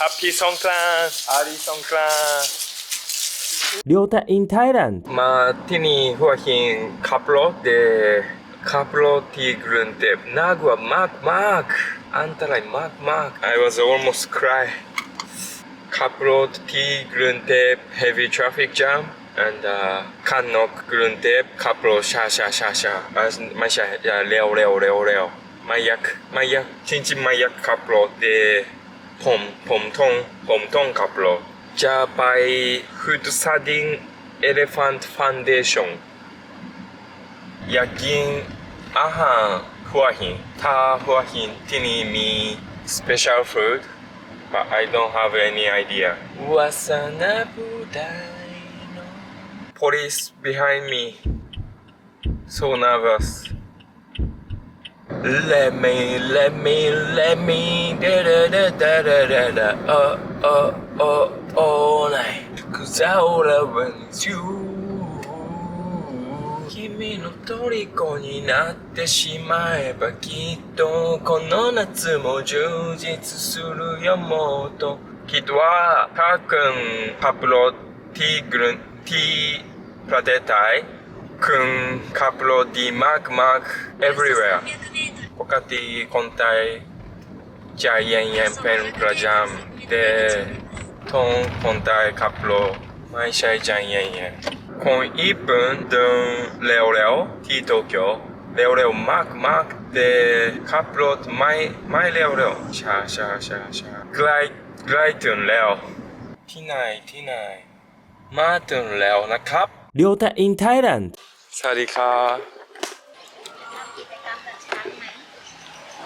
Happy Songkran Ali Songkran เดียวแต่ in Thailand มาที่นี่หัวหินขับรถเดขับรถที่กรุงเทพน่ากลัวมากมากๆอันตรายมากมากๆ I was almost cry ขับรถที่กรุงเทพ heavy traffic jam and uh, ข้างนอกกรุงเทพขับรถช้าช้าช้าช้าอะไม่ใช่อย่าเร็วเร็วเร็วเร็วไม่อยากไม่อยากจริงๆไม่อยากขับรถเดผมผมต้องผมต้องขับรถจะไปฟุตซาดิง Elephant Foundation อยากกินอาหารหัวหินถ้าหัวหินที่นี่มี special food but I don't have any idea วาสนาบุไดโน Police behind me so nervous Let me, let me, let me, da da da da da da da, oh, oh, oh, all night. Cause all I want is you. 君の虜になってしまえばきっとこの夏も充実するよもっと。きっとは、たくん、パプロ、ティグルン、ティー、プラテタイ。 คุณขับรถดีมากมาก everywhere ปกติคนไทยใจเย็นๆเป็นประจำแต่ต้องคนไทยขับรถไม่ใช่ใจเย็นๆคนญี่ปุ่นเดินเร็วๆที่โตเกียวเร็วๆมากๆแต่ขับรถไม่ไม่เร็วๆช้าช้าช้าช้าใกล้ใกล้ถึงแล้วที่ไหนที่ไหนมาถึงแล้วนะครับ เดียวแต่ in Thailand สวัสดีครับทำกิจกรรมกับช้างไหม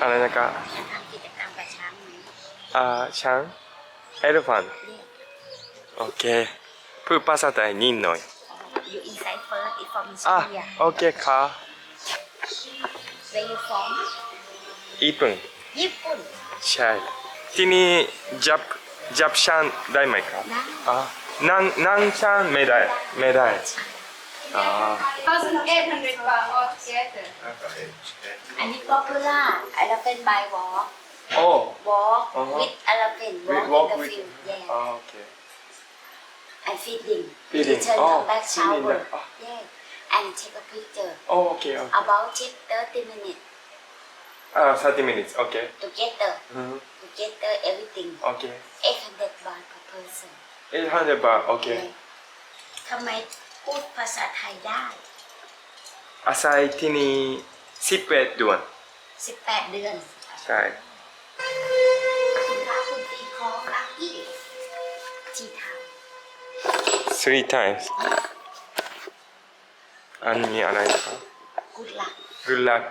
อะไรนะครับอยากทำกิจกรรมกับช้างไหมอ่าช้าง elephant เรียกโอเคพูดภาษาไทยนิดหน่อยอยู่ inside first information อะ here โอเคค่ะ where you from ญี่ปุ่นญี่ปุ่นใช่ ที่นี่จับจับช้างได้ไหมครับนะ อ่า นั่งนั่งช้างไม่ได้ไม่ได้อ่า1,800 baht altogether. อันนี้ popular elephant by walk โอ้ walk Uh-huh. with elephant With walk walk in the with- field yeah อ่าโอเค and feeding Feeding. return Oh, come back feeding shower back. Oh. yeah and take a picture โอ้โอเคโอเค about it 30 minutes อ่า30 minutes โอเค together อืม together everything โอเค800 baht per person 800บาทโอเคทำไมพูดภาษาไทยได้ อาศัยที่นี่11เดือน18 เดือนใช่คุณพระคุณตีคองลักกี้ที่ท three times อันนี้อะไรนะครับำกุดลัก good luck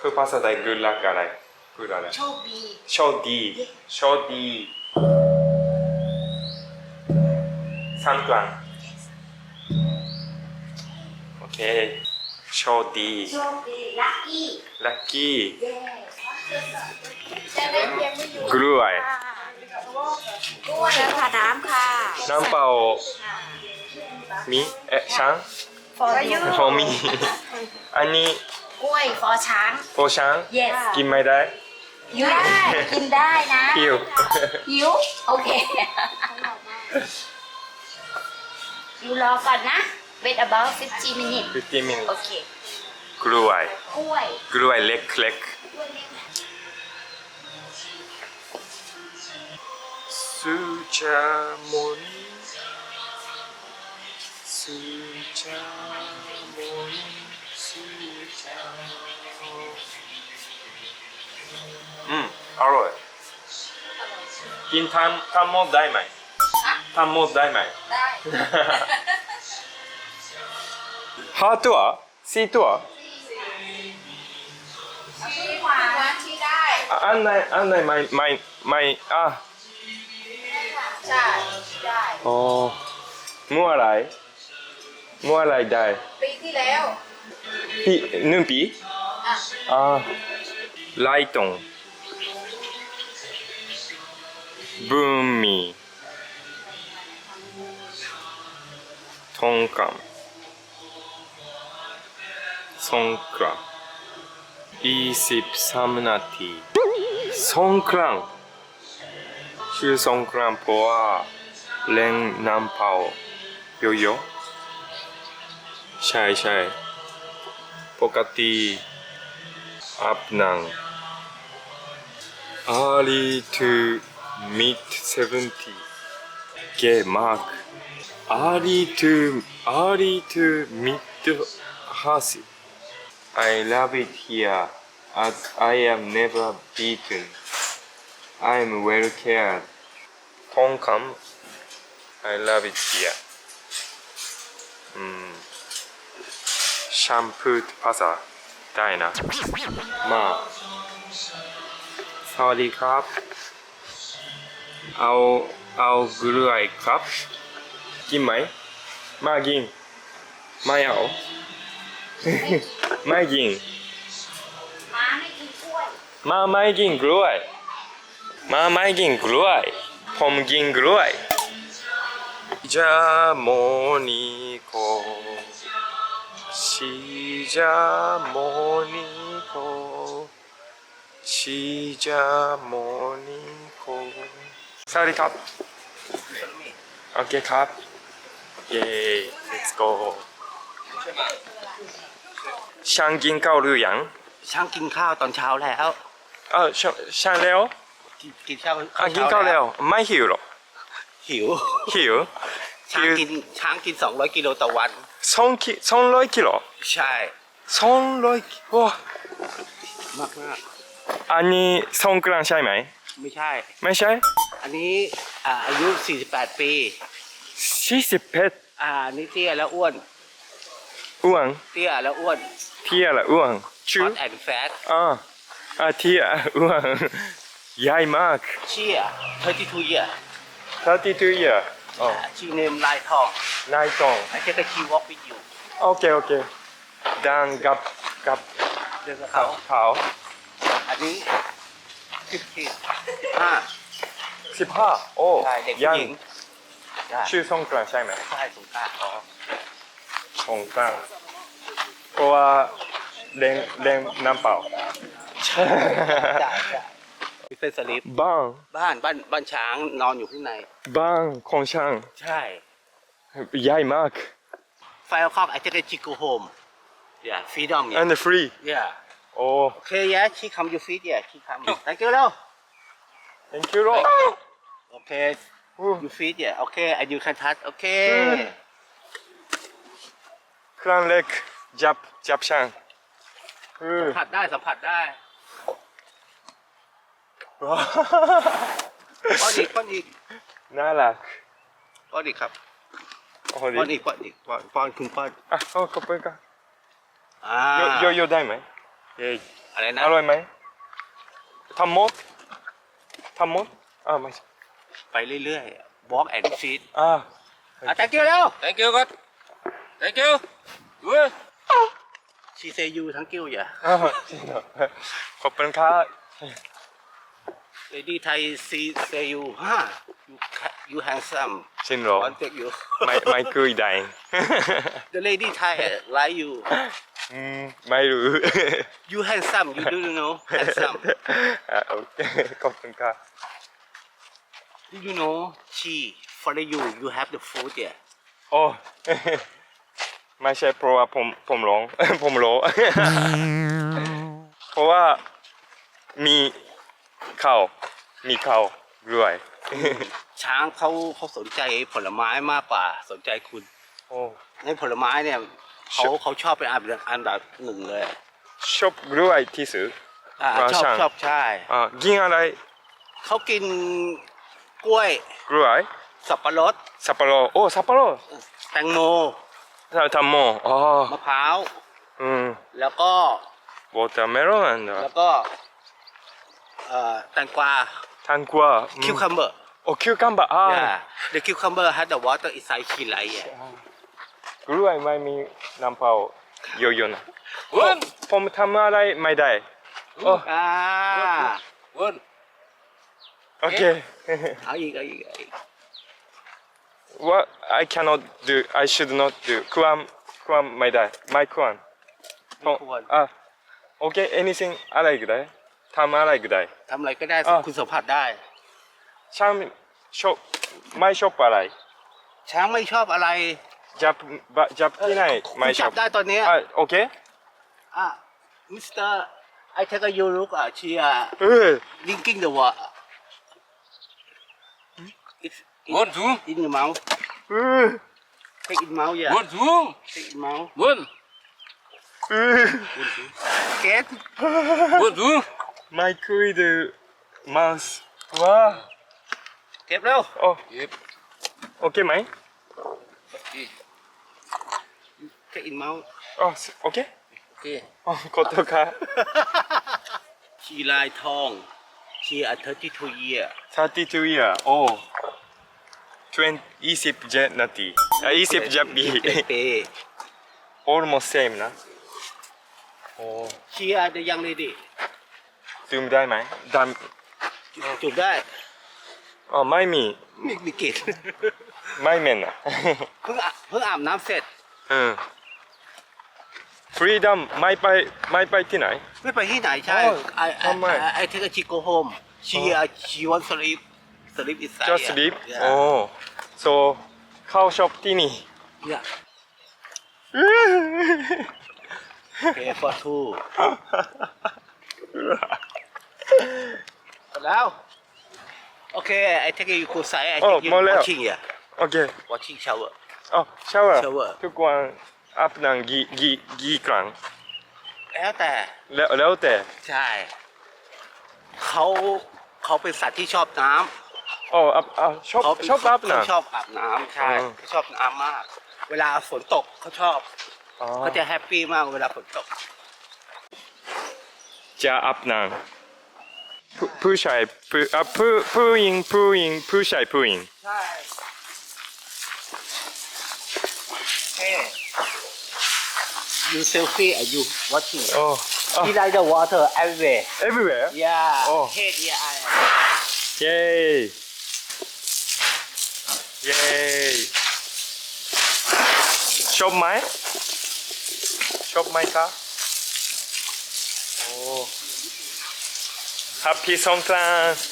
คือภาษาไทย good luck อะไรพูดอะไรโชคดี โชคดี โชคดี สันกลาง โอเค โชคดี โชคดี ลักกี้ ลัคกี้เย้กล้วย กล้วยค่ะน้ำค่ะ น้ำเปล่า มี เอ๊ะช้างฟอร์ยูพอมี อันนี้ กล้วยฟอช้างโฟช้าง yes กินไม่ได้ยูได้ กินได้นะ หิว หิว โอเคอ ยู่รอก่อนนะ wait about 15 minutes 15 minutes โอเคกล้วย กล้วยกล้วยเล็กเล็กกล้วยเล็กสุจามนีสุจามนีสุจามอืมอร่อยกินทำทำหมดได้ไหม ทำหมดได้ไหม ได้ ห้าตัวสี่ตัวชี้ขวาชี้ได้อันไหนอันไหนไม่ไม่ไม่อะใช่ได้อ๋อมัวอะไรมัวอะไรได้ปีที่แล้วปีหนึ่งปีอะอ่าไลตงบุมมี ทองคำสงกรานต์ยี่สิบสามนาทีสงกรานชื่อสงกรานเพราะว่าเล่นน้ำเผาเยอะๆใช่ใช่ปกติอาบน้ำ early to mid 70 gay mark early to early to mid house I love it here as I am never beaten I am well cared Hong Kong I love it here อืมแชมพูภาษาได้ กล้วยครับ กินไหม มากิน ไม่เอา ไม่กิน ม้าไม่กินกล้วย มาไม่กินกล้วย มาไม่กินกล้วย ผมกินกล้วย じゃあもうに行こうしじゃあもうに行こうしじゃあもうに行こうสวัสดีครับ โอเคครับ เย้ let's go ช่างกินข้าวหรือยังช่างกินข้าวตอนเช้าแล้วเออช่างช่างแล้วกินกินข้าวอะกินข้าวแล้ว ไม่หิวหรอ หิว หิว ช้างกินช้างกิน 200 กิโลต่อวันสองกิสองร้อยกิโลใช่สองร้อยว้ามากมากอันนี้สงกรานต์ใช่ไหมๆไม่ใช่ ไม่ใช่ อันนี้อ่าอายุ 48 ปี สี่สิบเอ็ดอ่าอันนี่เตี้ยแล้วอ้วน อ้วนเตี้ยแล้วอ้วนเที่ยละอ้วนชื่ฮออตแอนด์แฟตอ่าอ่าเที่ยอ้วนใหญ่มากเชี่ย32 year 32 year อ๋อชื่อเนมลายทองนายตอง I take a key walk with you โอเคโอเคดังกับกับเดินกับเขาเขา เขาอันนี้10 15สิบห้าโอ้ใช่เด็กยัผู้งหญิง ใช่ชื่อสงกรานต์ใช่ไหมใช่สงกรานต์อ๋อสงกรานต์เพราะว่าเล่นเล่นน้ำเปล่าใช่ใช่เป็นสลิปบ้านบ้านบ้านบ้านช้างนอนอยู่ข้างใน บ้านของช่างใช่ใหญ่มาก Five o'clock I take a chick go home yeah freedom yeah and free yeah โอ้ okay yeah she come you feed yeah she come thank you แล้ว thank you โร okay you feed yeah okay and you can touch okay ครั้งแรกจับจับช่างเออสัมผัสได้สัมผัสได้ว้าวป้อนอีกป้อนอีกน่ารักป้อนอีกครับโอ้ป้อนดีอีกป้อนอีกป้อนป้อนคุณป้อนอะโอ้ขอบคุณครับอ่าโยโยโย่ได้ไหมเย้อะไรนะอร่อยไหมทำหมดทำหมดอ่า ไม่ใช่ไปเรื่อยๆ walk and feed อ่า อะ thank you แล้ว Thank you, God. Thank you. Good. she say you thank you yeah อ่าจริงเหรอขอบคุณครับ lady Thai see say you ฮ่า you ca- you handsome จริงเหรอ want take you ไม่ไม่เคยได้ the lady Thai like you อืมไม่รู้ you handsome you do you know handsome อะโอเคขอบคุณครับ do you know she for you you have the food yeah โอ้ ไม่ใช่เพราะว่าผมผมร้อง ผมร้อง เพราะว่ามีข้าวมีข้าวด้วยช้างเขาเขาสนใจผลไม้มากกว่าสนใจคุณโอ้ในผลไม้เนี่ยเขาเขาชอบเป็นอันดับอันดับหนึ่งเลยชอบด้วยที่สุด อ่าอ่าชอบช้าง ชอบใช่อ่ากินอะไรเขากิน กล้วย กล้วย สับปะรด สับปะรด โอ้ สับปะรดแตงโมทำโมอ๋อมะพร้าว อืมแล้วก็ watermelon แล้วก็เอ่อแตงกวาทันกว่า cucumber โอ้คิวคัมเบอร์ อ่า yeah the cucumber has the water inside ขี้ไหลอะกล้วยไม่มีน้ำเปล่าเยอะๆนะ Good. ผมทำอะไรไม่ได้โอ้อ่า Good. โอเคเอาอีกเอาอีกเอาอีก What I cannot do I should not do ความความไม่ได้ไม่ควรไม่ควรอะโอเค anything อะไรก็ได้ทำอะไรก็ได้ ทำอะไรก็ได้อ่าคุณสัมผัสได้ใช่างชอบไม่ชอบอะไรช้างไม่ชอบอะไรจับบัจับที่ไหนไม่คุณชจัอบบได้ตอนเนี้ยอะโอเคอะมิสเตอร์ไอเทคยูรุกอะชีอะเออ drinking the water it's in, One, two. in your mouth เออ take in mouth yeah One, two. take in mouth One. เออ get One, two. ไม่คุยดูมัสว้าเก็บเร็วโอ้ Yep. โอเคไหม take in mouth อ๋อโอเค Okay. อ๋อขอโทษครับชีลายทองชีอะ32 year 32 year โอ้ 20 27นาทีอะ20จับปี เป almost same นะโอ้ชีอะ the young lady ซูมได้ไหมได้จูบได้อ๋อไม่มีมีมีกลินไม่เมนอะ เพิ่งอาบเพิ่งอาบน้ำเสร็จ เออ freedom ไม่ไปไม่ไปที่ไหน ไม่ไปที่ไหนใช่อ๋อไอไอทำไมไอเทคชีโกโฮมชีอะ she want sleep sleep inside just sleep yeah โอ้ so เข้าช็อปที่นี่ yeah okay for two หมดแล้วโอเค I take you go side I โอ้ take you หมดแล้ว watching yeah โอเค watching shower อ๋อ shower shower ทุกวันอาบน้ำกี่กี่กี่ครั้งแล้วแต่ แล้วแล้วแต่ ใช่ เขาเขาเป็นสัตว์ที่ชอบน้ำ อ๋ออาบอ่าชอบเขาเป็นชอบอาบน้เขาชอบอาบน้ำใช่อืม เขาชอบน้ำมาก เวลาฝนตกเขาชอบำอ๋อเขาจะแฮปปี้มากเวลาฝนตก จะอาบน้ำผู้ผู้ชายผู้อะผู้ผู้หญิงผู้หญิงผู้ชายผู้หญิงใช่เฮ้ you selfie and you watching โอ้อะ he like the water everywhere everywhere yeah Oh. head yeah eye เย้ เย้ชอบไหมชอบไหมครับโอ้ Happy สงกรานต์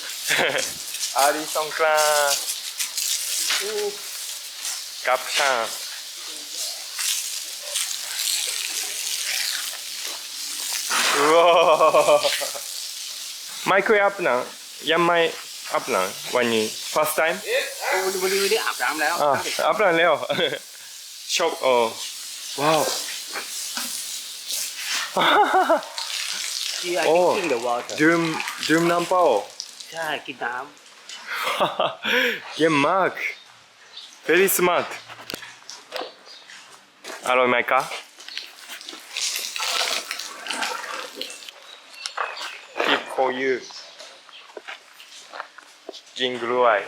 อารีสงกรานต์กับช่างว้าไม่เคยอาบน้ำยังไม่ อาบน้ำวันนี้ first time โอ้วันนี้วันนี้อาบน้ำแล้วอ่าอาบน้ำแล้ว ชอบโอ้ว้าว ที่ไอ้โอ้ drinking the water ดื่มดื่มน้ำเปล่า ใช่กินน้ เยี่ยมมาก very smart อร่อยไหมคะ tip for you จิงกล้วย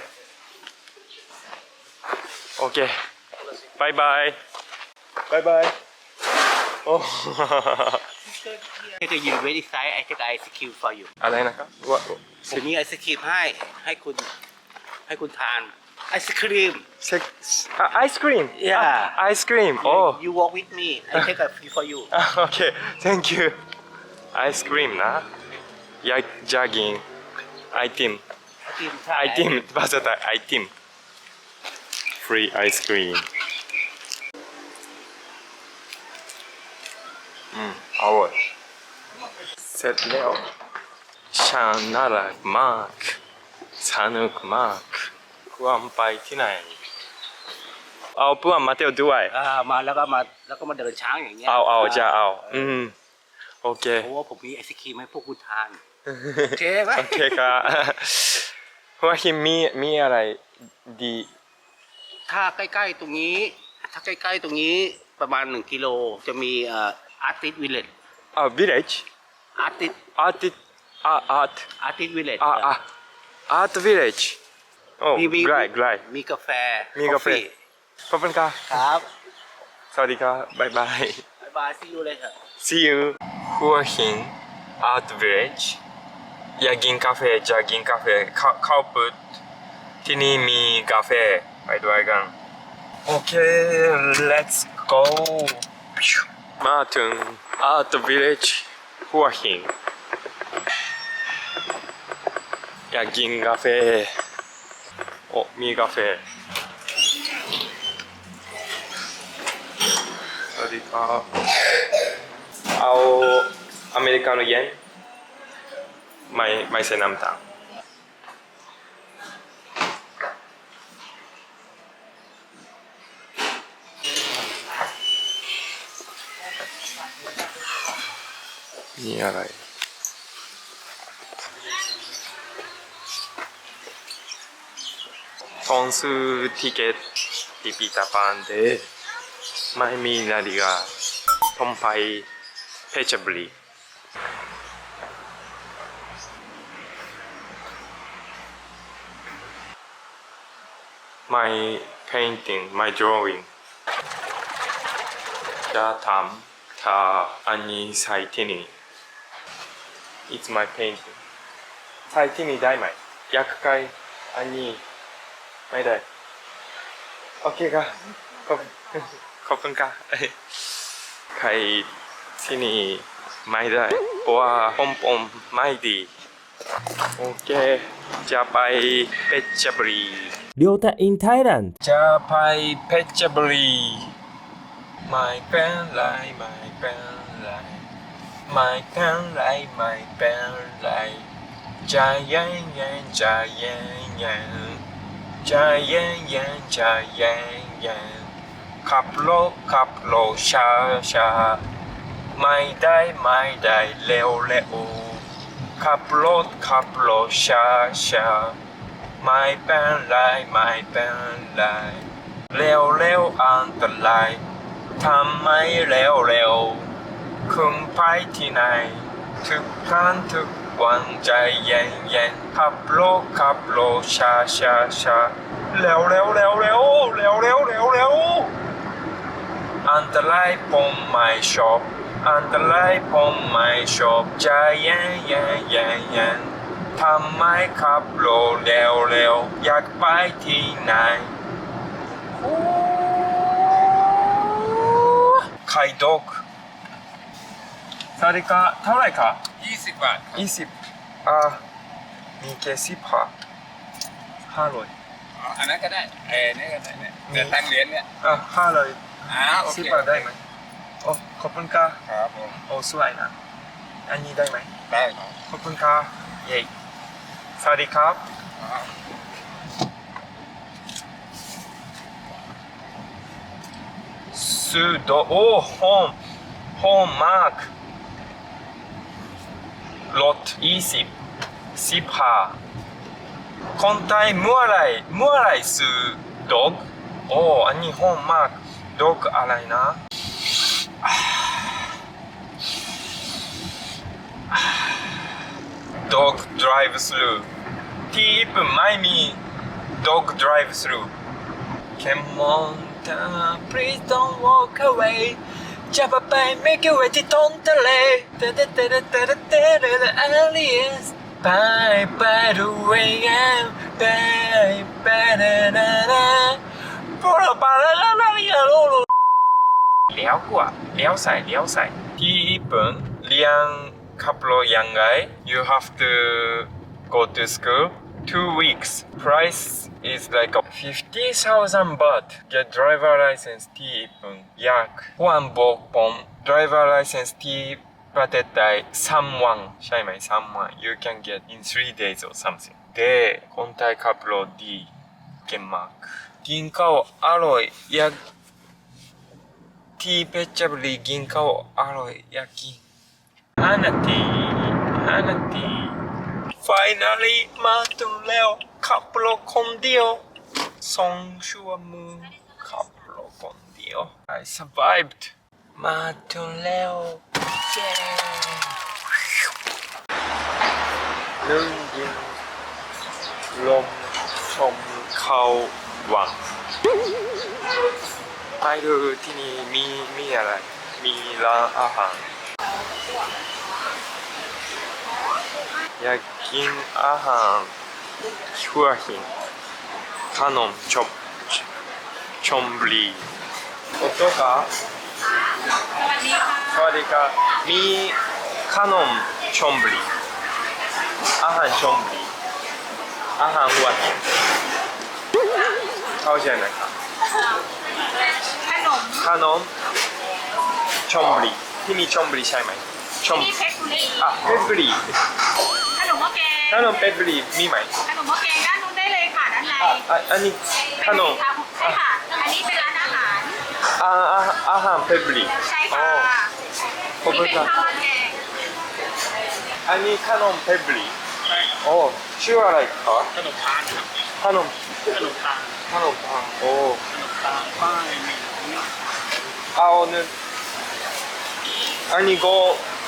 โอเคบายบายบายบายโอ้ำให้ก็ยืนไว้ที่ไซส์ไอ้จะไอศครีม for you อะไรนะครับว่าผมมีไอศครีมให้ให้คุณให้คุณทานไอศครีม Sex, uh, ice cream. Yeah. Ah, ice cream. Oh. you walk with me I take a few for you Ah, okay. Thank you. Ice cream นะยา jogging. Item. ไอติม ใช่ Item ภาษาไทย item. Free ice cream. อืมอร่อยเสร็จแล้วช่างน่ารักมากสนุกมากควรไปที่ไหน เอาเพื่อนมาเที่ยวด้วยอ่ามาแล้วก็มาแล้วก็มาเดินช้างอย่างเงี้ยเอาเอาจะเอาอืมโอเคเพราะว่าผมมีไอศครีมให้พวกคุณทานโอเคไหมโอเคครับหั วหินมีมีอะไรดี ถ้าใกล้ๆตรงนี้ ถ้าใกล้ๆตรงนี้ประมาณ 1 กิโลจะมีเอ่ออาร์ติสวิลเลจอ่า village อาร์ติส art art art อาร์ติสวิลเลจอ่าอ่า art village โอ้มีมีไกลไกลมีกาแฟมีกาแฟ coffee ขอบคุณครับครับ สวัสดีครับบ๊ายบายบ๊ายบายซีอูเลยเถอะ see you หัวหิน art village อยากกินกาแฟจะกินกาแฟเข้าเข้าปุ๊บที่นี่มีกาแฟไปด้วยกันโอเค let's go มาถึง art village หัวหินอยากกินกาแฟโอ้มีกาแฟสวัสดีครับเอาอเมริกาโน่เย็น ไม่ไม่ใส่น้ำตาลนี่อะไรต้องซื้อทิเกตที่ปีตาปันでไม่มีนาฬิกาต้องไปเพชรบุรี my painting my drawing จะทำถ้าอันนี้ใส่ที่นี่ it's my painting ใส่ที่นี่ได้ไหมอยากใกล้อันนี้ไม่ได้ โอเคค่ะขอบขอบคุณค่ะใครที่นี่ไม่ได้เพราะว่าผมผมไม่ดี โอเค จะไปเพชรบุรี Ryota in Thailand จะไปเพชรบุรี ไม่เป็นไรไม่เป็นไรไม่เป็นไรไม่เป็นไรใจเย็นเย็นใจเย็นเย็นใจเย็นเย็นใจเย็นเย็นขับรถขับรถช้าช้าไม่ได้ไม่ได้เร็วเร็ว ขับรถขับรถช้าช้าไม่เป็นไรไม่เป็นไรเร็วเร็วอันตรายทำไมเร็วเร็วคุณไปที่ไหนทุกครั้งทุกวันใจเย็นเย็นขับรถขับรถช้าช้าช้าเร็วเร็วเร็วเร็วเร็วเร็วเร็วเร็วอันตรายผมไม่ชอบ อันตรายผมไม่ชอบใจเย็นเย็นเย็นเย็นทำไมขับรถเร็วเร็วๆอยากไปที่ไหน ไข่ดกสวัสดีครับเท่าไหร่คะยี่สิบบาทยี่สิบอ่ามีแค่สิบห้าห้าร้อยอ๋ออันนั้นก็ได้เออนี่ก็ได้เนี่ยเดี๋ยวตั้งเหรียญเนี่ยอ่าห้าร้อยอ่าโอเคสิบบาทได้ไหม โอ้ขอบคุณค่ะครับผมโอ้สวยนะ อันนี้ได้ไหม ได้ครับขอบคุณค่ะเย้สวัสดีครับสุดโอ้โฮมโฮมมากรถยี่สิบสิบห้าคนไทยเมื่อไหรเมื่อไหรซื้อดอกโอ้อันนี้โฮมมากดอกอะไรนะ dog drive-through. Keep Miami. dog drive-through. Come on, down, please don't walk away. Jump up and make your way to Tontale. Aliens. Bye, by the way, I'm bye, bye, da, da, da. 聊过，聊塞，聊塞。第一本两。couple of young guy, you have to go to school. Two weeks. Price is like 50,000 baht. Get driver license T1 약 pom driver license T 받았다이 3왕 샤이마이 3왕 you can get in 3 days or something. 대 콘타이 카플로 D 겐마크 긴카오 아로이 약 T 배잡리 긴카오 아로이 약 긴. 5 นาที 5 นาที Finally มาถึงแล้วขับรถคนเดียวสองชั่วโมงขับรถคนเดียว I survived มาถึงแล้วเย้นึ่งยิงลมชมเขาวังไปดูที่นี่มีมีอะไร มีร้านอาหาร อยากกินอาหารหัวหินขนมชอบชมบุรีโอโตกะสวัสดีค่ะมีขนมชมบุรีอาหารชมบุรีอาหารหัวหินเข้าใจไหมครับขนมขนมชมบุรีที่มีชมบุรีใช่ไหมชมที่เพชรบุรีอะเพชรบุรี ขนมหม้อแกงขนมเพชรบุรีมีไหมขนมหม้อแกงด้านนู้นได้เลยค่ะด้านในอะอะอันนี้ขนมใช่ค่ะ อันนี้เป็นร้านอาหาร อ่าอาอาหารเพชรบุรีใช่อ๋ค่ะอขอบนี่คุณเป็นครับข้าวราดแกงอันนี้ขนมเพชรบุรีโอ้ชื่ออะไรครับขนมทานครับขนมขนมทานขนมปังโอ้ขนมทานป้ายหนึ่งนี่เอาหนึ่งอันนี้ก็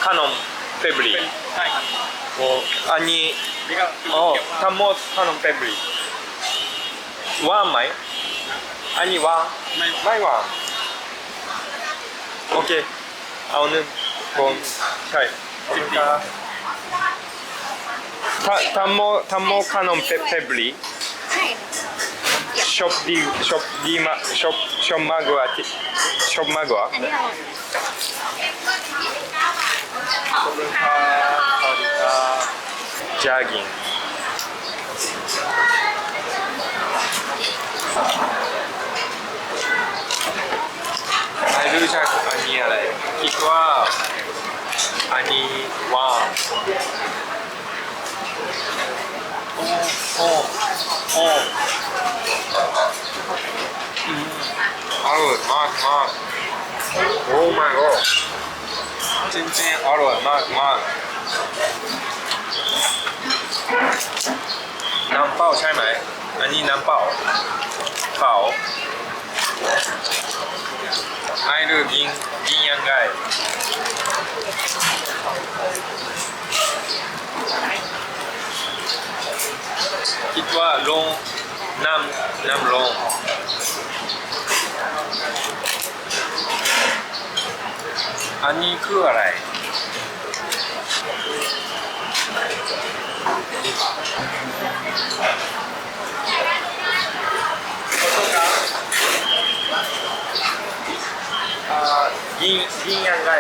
ขนมเพชรบุรีเป็นใช่ครับ โอ้อันนี้นี่ก็อ๋อเกี่ยวกับทั้งหมดขนมเพชรบุรีว่างไหมอันนี้ว่างไม่ไม่ว่างโอเคเอาหนึ่งคนใช่ขอบคุณครับถ้าทั้งหมดทั้งหมดขนมเพชรบุรีใช่ชอบดีชอบดีมากชอบชอบมากกว่าที่ชอบมากกว่าอันนี้อร่อยขอบคุณครับสวัสดีครับ jogging. I do jog อันนี้อะไรคิดว่าอันนี้ว้าวโอ้โอ้โอ้อร่อยมากมากโอ้ my god จริงๆอร่อยมากมาก น้ำเปล่าใช่ไหม อันนี้น้ำเปล่าเปล่าไอ้ดูกินกินยังไงคิดว่าลงน้ำน้ำลงอันนี้คืออะไร ยิงยิงยังไง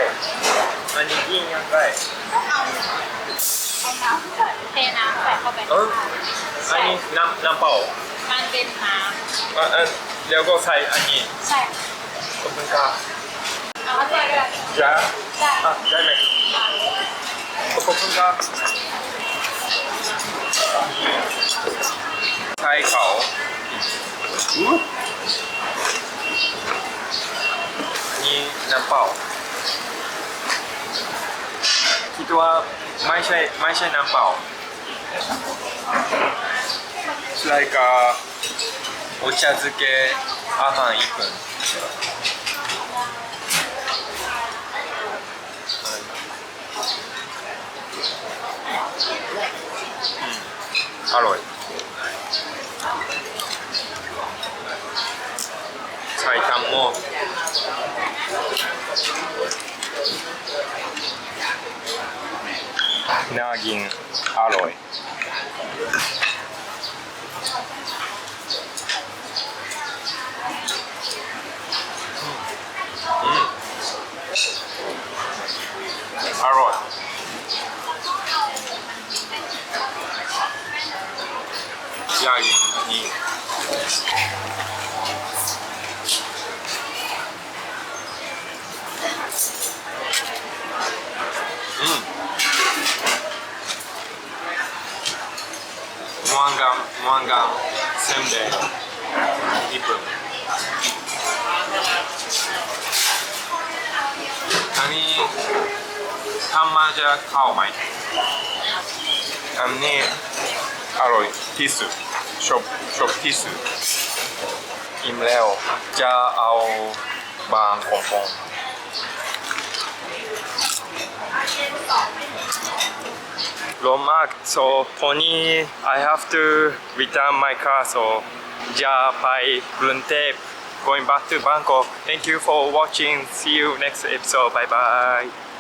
อันนี้ยิงยังไงเอาน้ำใส่เทน้ำใส่เข้าไปเอออันนี้นำนำเป่ามันเป็นน้าแล้วก็ใส่อันนี้ใช่ขอบคุณค่ะเอาใส่ก็ได้จ้าได้ไหมขอบคุณค่ ไทยเขานนี้น้ำเปล่า คิดว่าไม่ใช่ไม่ใช่น้ำเปล่าใช่กาโอชาซุเกะอาหารญี่ปุ่น อร่อย ใส่ทั้งหมดน่ากินอร่อยอร่อยอ ยากกินอันนี้อืมมวงกัมมวงกัมเซมเดย์ญี่ปุ่นอันนี้ทำมาจากข้าวไหมอันนี้อร่อยที่สุด ชอบชอบที่สุดอิ่มแล้วจะเอาบางของผมร้อนมาก so ตอนนี้ I have to return my car so จะไปกรุงเทพ going back to Bangkok thank you for watching see you next episode bye bye